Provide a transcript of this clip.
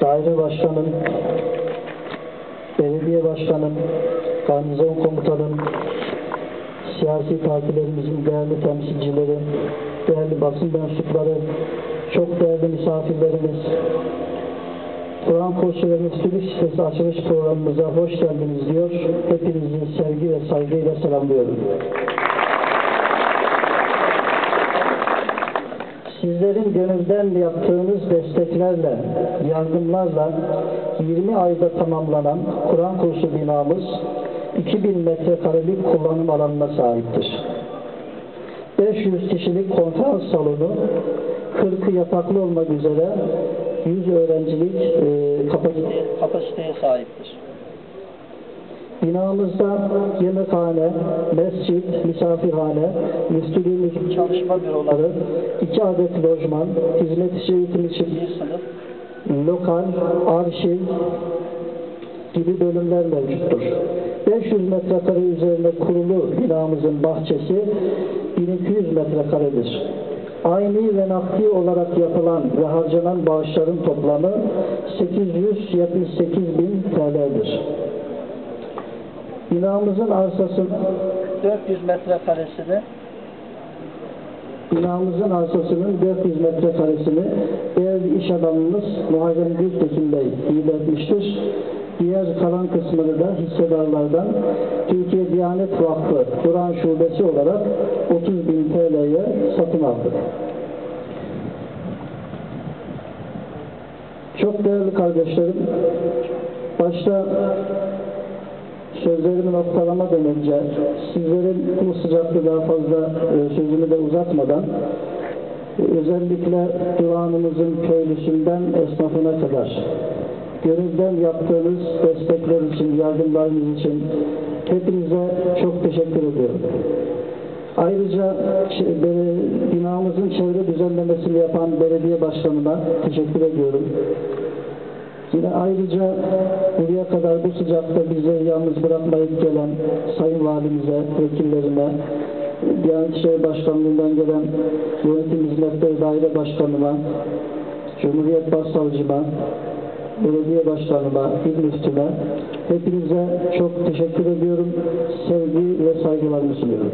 daire başkanım, belediye başkanım, garnizon komutanım, siyasi partilerimizin değerli temsilcileri, değerli basın mensupları, çok değerli misafirlerimiz, Kur'an kursu ve müftülük sitesi açılış programımıza hoş geldiniz diyor. Hepinizi sevgi ve saygıyla selamlıyorum. Sizlerin gönülden yaptığınız desteklerle, yardımlarla 20 ayda tamamlanan Kur'an kursu binamız 2000 metrekarelik kullanım alanına sahiptir. 500 kişilik konferans salonu, 40 yataklı olmak üzere 100 öğrencilik e, kapasite, kapasiteye sahiptir. Binamızda yemekhane, mescit, misafirhane, müftülüğümüzün çalışma büroları, iki adet lojman, hizmet işi eğitim için lokal, arşiv gibi bölümler mevcuttur. 500 metrekare üzerinde kurulu binamızın bahçesi 1200 metrekaredir. Aynı ve nakdi olarak yapılan ve harcanan bağışların toplamı 878 bin TL'dir. Binamızın arsası 400 metrekaresini binamızın arsasının 400 metrekaresini değerli iş adamımız Muharrem Gültekin Bey hibe. Diğer kalan kısmını da hissedarlardan Türkiye Diyanet Vakfı Kur'an Şubesi olarak 30 bin TL'ye satın aldık. Çok değerli kardeşlerim, başta sözlerimi noktalamadan önce sizlerin bu sıcakta daha fazla e, sözümü de uzatmadan özellikle Divanımızın köylüsünden esnafına kadar gönülden yaptığınız destekler için, yardımlarınız için hepinize çok teşekkür ediyorum. Ayrıca binamızın çevre düzenlemesini yapan belediye başkanına teşekkür ediyorum. Yine ayrıca buraya kadar bu sıcakta bizi yalnız bırakmayıp gelen Sayın Valimize, vekillerine, Diyanet İşleri Başkanlığı'ndan gelen Yönetim Hizmetleri Daire Başkanıma, Cumhuriyet Başsavcıma, Belediye Başkanıma, İl Müftüme, hepinize çok teşekkür ediyorum. Sevgi ve saygılarımı sunuyorum.